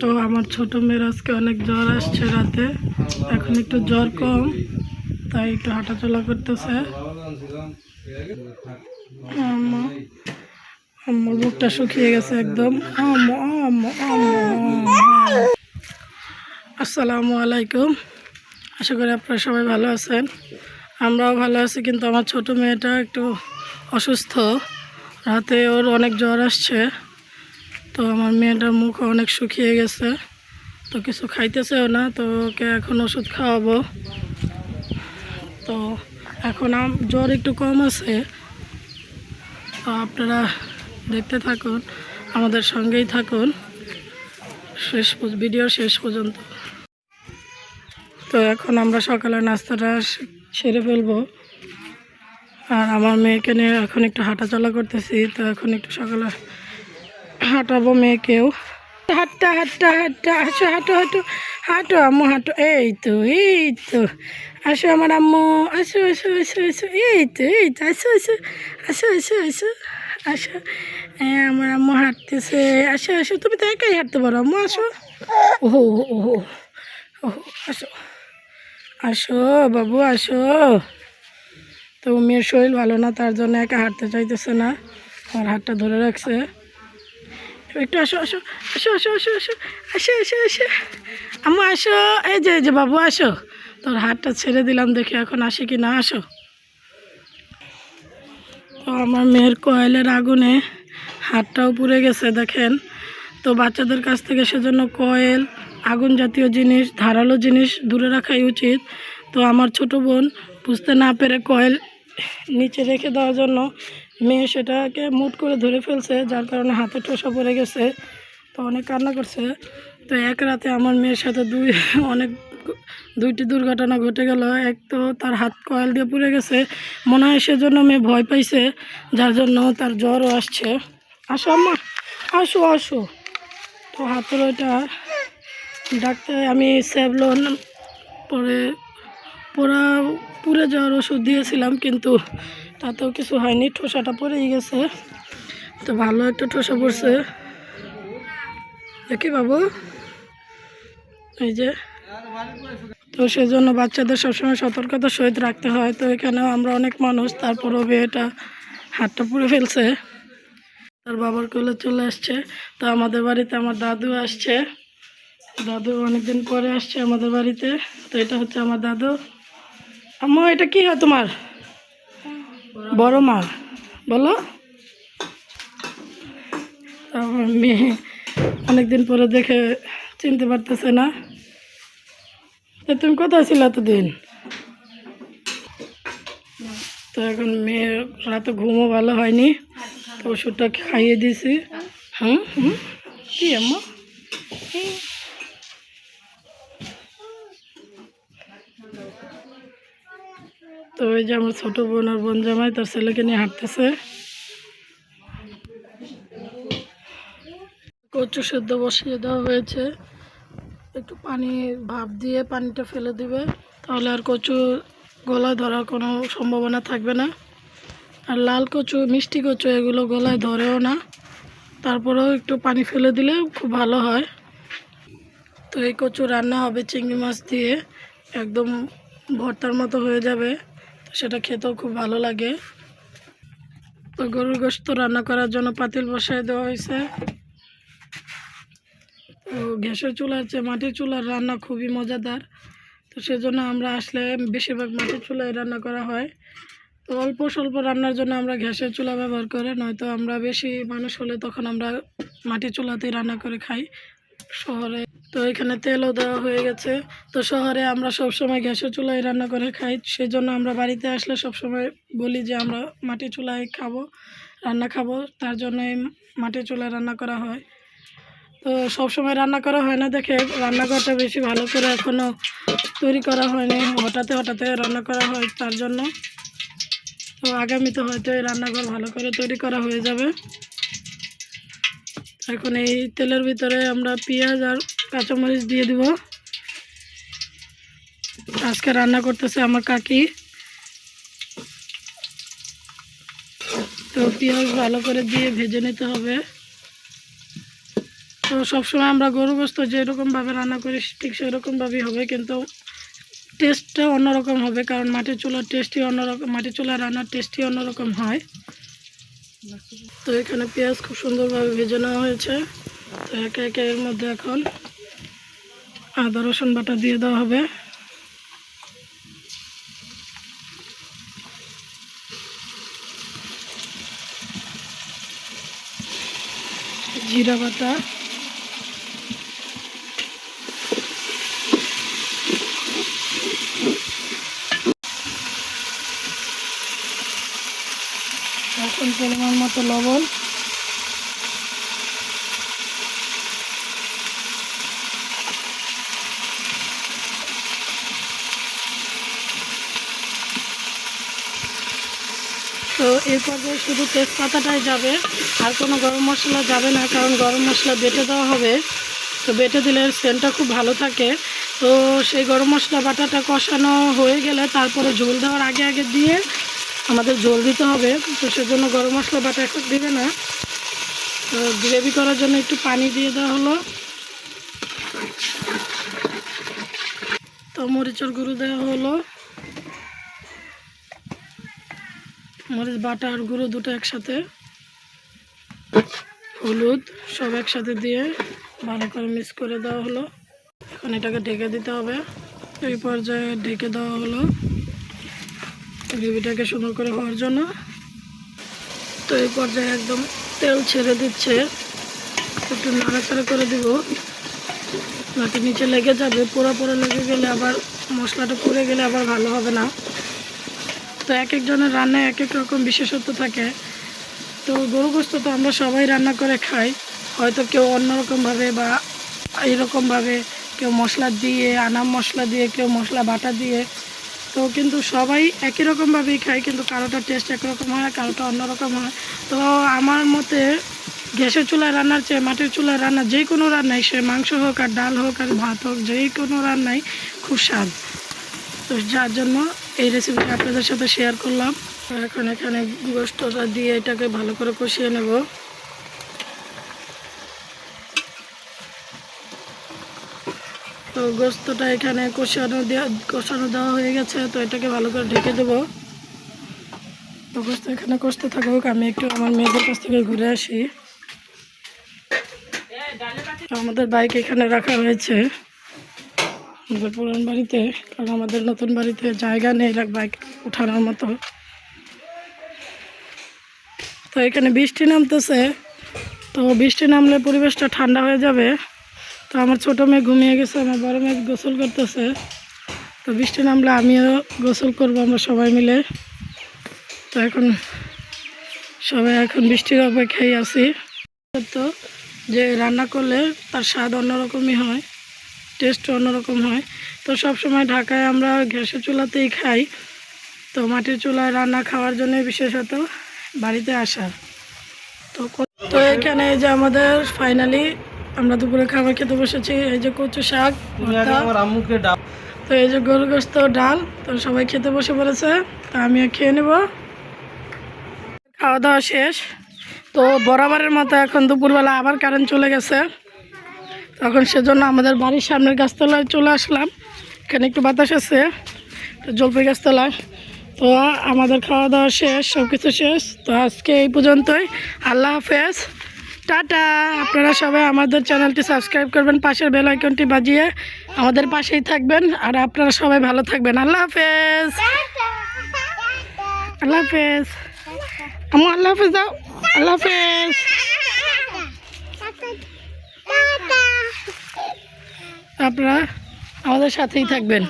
তো আমার ছোট মেয়ের আজকে অনেক জ্বর আসছে রাতে। এখন একটু জ্বর কম, তাই একটু হাঁটাচলা করতেছে। আম্মুর বুকটা শুকিয়ে গেছে একদম। আসসালামু আলাইকুম। আশা করি আপনারা সবাই ভালো আছেন। আমরাও ভালো আছি, কিন্তু আমার ছোট মেয়েটা একটু অসুস্থ। রাতে ওর অনেক জ্বর আসছে। তো আমার মেয়েটার মুখ অনেক শুকিয়ে গেছে, তো কিছু খাইতেছেও না, তো ওকে এখন ওষুধ খাওয়াবো। তো এখন জ্বর একটু কম আছে, তো আপনারা দেখতে থাকুন, আমাদের সঙ্গেই থাকুন। শেষ ভিডিও শেষ পর্যন্ত। তো এখন আমরা সকালে নাস্তাটা সেরে ফেলব। আর আমার মেয়েকে নিয়ে এখন একটু হাঁটাচলা করতেছি, তো এখন একটু সকালে হাঁটাবো মেয়েকেও। হাঁটটা হাঁটটা হাঁটটা আসো, হাঁটো হাঁটো হাঁটো, আম্মু, হাঁটো। এই তো এই তো। আসো আমার আম্মু, আসো আসো আসো আসো। এই তো এই তো, আসো আসো আসো আসো আসো আসো। হ্যাঁ আমার আম্মু হাঁটতেছে। আসো আসো, তুমি তো একাই হাঁটতে পারো, আম্মু, আসো। ওহো ওহো ওহো আসো আসো, বাবু, আসো। তো মেয়ের শরীর ভালো না, তার জন্য একা হাঁটতে চাইতেছে না। আমার হাতটা ধরে রাখছে। একটু আসো আসো আসো আসো আসো আসো আসো আসো আসো। আম্মু, আসো, এই যে এই যে বাবু, আসো। তোর হাতটা ছেড়ে দিলাম দেখে এখন আসে কি না, আসো। তো আমার মেয়ের কয়েলের আগুনে হাতটাও পুড়ে গেছে, দেখেন। তো বাচ্চাদের কাছ থেকে সেজন্য কয়েল, আগুন জাতীয় জিনিস, ধারালো জিনিস দূরে রাখাই উচিত। তো আমার ছোট বোন বুঝতে না পেরে কয়েল নিচে রেখে দেওয়ার জন্য মেয়ে সেটাকে মুট করে ধরে ফেলছে, যার কারণে হাতে ঠোসা পড়ে গেছে। তো অনেক কান্না করছে। তো এক রাতে আমার মেয়ের সাথে দুই, অনেক দুইটি দুর্ঘটনা ঘটে গেল। এক তো তার হাত কয়েল দিয়ে পুড়ে গেছে। মনে হয় সেজন্য মেয়ে ভয় পাইছে, যার জন্য তার জ্বরও আসছে। আসো আম্মা, আসো আসো। তো হাতের ওইটা ডাক্তার আমি স্যাভলন পরে পোড়া, পুড়ে যাওয়ার ওষুধ দিয়েছিলাম, কিন্তু তাতেও কিছু হয়নি, ঠোসাটা পড়েই গেছে। তো ভালো একটা ঠোসা পড়ছে। দেখি বাবু। এই যে। তো সেজন্য বাচ্চাদের সবসময় সতর্কতা সহিত রাখতে হয়। তো এখানেও আমরা অনেক মানুষ, তারপরও মেয়েটা হাতটা পুড়ে ফেলছে। তার বাবার কোলে চলে আসছে। তো আমাদের বাড়িতে আমার দাদু আসছে। দাদু অনেকদিন পরে আসছে আমাদের বাড়িতে। তো এটা হচ্ছে আমার দাদু। আম্মু, এটা কি হয় তোমার? বড় মা বলো। আমার মেয়ে অনেকদিন পরে দেখে চিনতে পারতেছে না। তো তুমি কোথায় ছিল এতদিন? তো এখন মেয়ে রাতে ঘুমও ভালো হয়নি, তো ওষুধটা খাইয়ে দিয়েছি। হুম হুম। কি আম্মা? তো ওই যে আমার ছোটো বোন আর বোন জামাই, তার ছেলেকে নিয়ে হাঁটতেছে। কচু সেদ্ধ বসিয়ে দেওয়া হয়েছে। একটু পানি ভাপ দিয়ে পানিটা ফেলে দিবে, তাহলে আর কচু গলায় ধরার কোনো সম্ভাবনা থাকবে না। আর লাল কচু, মিষ্টি কচু, এগুলো গলায় ধরেও না। তারপরেও একটু পানি ফেলে দিলে খুব ভালো হয়। তো এই কচু রান্না হবে চিংড়ি মাছ দিয়ে, একদম ভর্তার মতো হয়ে যাবে। সেটা খেতেও খুব ভালো লাগে। তো গরুর গোস্ত রান্না করার জন্য পাতিল বসায় দেওয়া হয়েছে। তো গ্যাসের চুলার চেয়ে মাটির চুলার রান্না খুবই মজাদার। তো সেজন্য আমরা আসলে বেশিরভাগ মাটির চুলায় রান্না করা হয়। তো অল্প স্বল্প রান্নার জন্য আমরা গ্যাসের চুলা ব্যবহার করে, নয়তো আমরা বেশি মানুষ হলে তখন আমরা মাটির চুলাতেই রান্না করে খাই শহরে। তো এখানে তেলও দেওয়া হয়ে গেছে। তো শহরে আমরা সব সময় গ্যাসের চুলায় রান্না করে খাই। সেই জন্য আমরা বাড়িতে আসলে সব সময় বলি যে আমরা মাটির চুলায় খাব, রান্না খাব। তার জন্য মাটির চুলায় রান্না করা হয়। তো সব সময় রান্না করা হয় না দেখে রান্নাঘরটা বেশি ভালো করে এখনও তৈরি করা হয়নি। হঠাতে হঠাৎ রান্না করা হয় তার জন্য। তো আগামীতে হয়তো এই রান্নাঘর ভালো করে তৈরি করা হয়ে যাবে। এখন এই তেলের ভিতরে আমরা পেঁয়াজ আর কাঁচামরিচ দিয়ে দিব। আজকে রান্না করতেছে আমার কাকি। তো পেঁয়াজ ভালো করে দিয়ে ভেজে নিতে হবে। তো সবসময় আমরা গরু যেরকমভাবে রান্না করি, ঠিক সেরকমভাবেই হবে, কিন্তু টেস্টটা অন্যরকম হবে, কারণ মাটির চুলার টেস্টই অন্যরকম, মাটির চুলার রান্নার টেস্টই অন্যরকম হয়। তো এখানে পেঁয়াজ খুব সুন্দরভাবে ভেজে নেওয়া হয়েছে। তো একে একে এর মধ্যে এখন আদা রসুন বাটা দিয়ে দেওয়া হবে। জিরা বাটা। এখন পরিমাণ মতো লবণ। তো এই পর্যায়ে শুধু তেজপাতাটাই যাবে, আর কোনো গরম মশলা যাবে না, কারণ গরম মশলা বেটে দেওয়া হবে। তো বেটে দিলে সেন্টটা খুব ভালো থাকে। তো সেই গরম মশলা বাটাটা কষানো হয়ে গেলে তারপরে ঝোল দেওয়ার আগে আগে দিয়ে আমাদের ঝোল দিতে হবে। তো সেজন্য গরম মশলা বাটা এখন দিবে না। তো গ্রেভি করার জন্য একটু পানি দিয়ে দেওয়া হলো। তো মরিচের গুঁড়ো দেওয়া হলো। মরিচ, বাটা আর গুঁড়ো দুটো একসাথে। হলুদ সব একসাথে দিয়ে ভালো করে মিক্স করে দেওয়া হলো। এখন এটাকে ঢেকে দিতে হবে। এই পর্যায়ে ঢেকে দেওয়া হলো গ্রেভিটাকে সুন্দর করে হওয়ার জন্য। তো এই পর্যায়ে একদম তেল ছেড়ে দিচ্ছে। একটু নাড়াচাড়া করে দিব। নাকি নিচে লেগে যাবে, পোড়া পোড়া লেগে গেলে আবার মশলাটা পুড়ে গেলে আবার ভালো হবে না। তো এক একজনের রান্নায় এক এক রকম বিশেষত্ব থাকে। তো গরু গোস্ত তো আমরা সবাই রান্না করে খাই। হয়তো কেউ অন্যরকমভাবে বা এইরকমভাবে কেউ মশলা দিয়ে, আনাম মশলা দিয়ে, কেউ মশলা বাটা দিয়ে। তো কিন্তু সবাই একই রকমভাবেই খায়, কিন্তু কারোটা টেস্ট একরকম হয়, কারোটা অন্যরকম হয়। তো আমার মতে গ্যাসের চুলায় রান্নার চেয়ে মাটির চুলায় রান্না যে কোনো রান্নাই, সে মাংস হোক আর ডাল হোক আর ভাত হোক, যে কোনো রান্নাই খুব স্বাদ। তো যার জন্য এই রেসিপিটা আপনাদের সাথে শেয়ার করলাম। এখন এখানে গোস্তটা দিয়ে এটাকে ভালো করে কষিয়ে নেব। তো গোস্তটা এখানে কষানো দেওয়া কষানো দেওয়া হয়ে গেছে, তো এটাকে ভালো করে ঢেকে দেবো। তো গোস্ত এখানে কষতে থাকুক, আমি একটু আমার মেয়েদের কাছ থেকে ঘুরে আসি। আমাদের বাইক এখানে রাখা হয়েছে। আমাদের পুরান বাড়িতে, কারণ আমাদের নতুন বাড়িতে জায়গা নেই বাইক উঠানোর মতো। তো এখানে বৃষ্টি নামতেছে, তো বৃষ্টি নামলে পরিবেশটা ঠান্ডা হয়ে যাবে। তো আমার ছোটো মেয়ে ঘুমিয়ে গেছে, আমার বড় মেয়ে গোসল করতেছে। তো বৃষ্টি নামলে আমিও গোসল করব আমরা সবাই মিলে। তো এখন সবাই এখন বৃষ্টির অপেক্ষায় আছি। তো যে রান্না করলে তার স্বাদ অন্যরকমই হয়। টেস্ট অন্যরকম হয়। তো সব সময় ঢাকায় আমরা গ্যাসের চুলাতেই খাই। তো মাটির চুলায় রান্না খাওয়ার জন্য বিশেষত বাড়িতে আসা। তো তো এখানে যে আমাদের ফাইনালি আমরা দুপুরে খাবার খেতে বসেছি এই যে কচু শাক তো এই যে গরু গোস্ত ডাল তো সবাই খেতে বসে পড়েছে তো আমিও খেয়ে নেব। খাওয়া দাওয়া শেষ। তো বরাবরের মতো এখন দুপুরবেলা আবার কারেন্ট চলে গেছে। তখন সেজন্য আমাদের বাড়ির সামনের গাছতলায় চলে আসলাম। এখানে একটু বাতাস আছে জলপাই গাছতলায়। তো আমাদের খাওয়া দাওয়া শেষ সব কিছু শেষ। তো আজকে এই পর্যন্তই। আল্লাহ হাফেজ। টাটা। আপনারা সবাই আমাদের চ্যানেলটি সাবস্ক্রাইব করবেন পাশের বেল আইকনটি বাজিয়ে আমাদের পাশেই থাকবেন। আর আপনারা সবাই ভালো থাকবেন। আল্লাহ হাফেজ। আল্লাহ হাফেজ। আমু আল্লাহ হাফেজ দাও। আল্লাহ হাফেজ। আপনারা আমাদের সাথেই থাকবেন।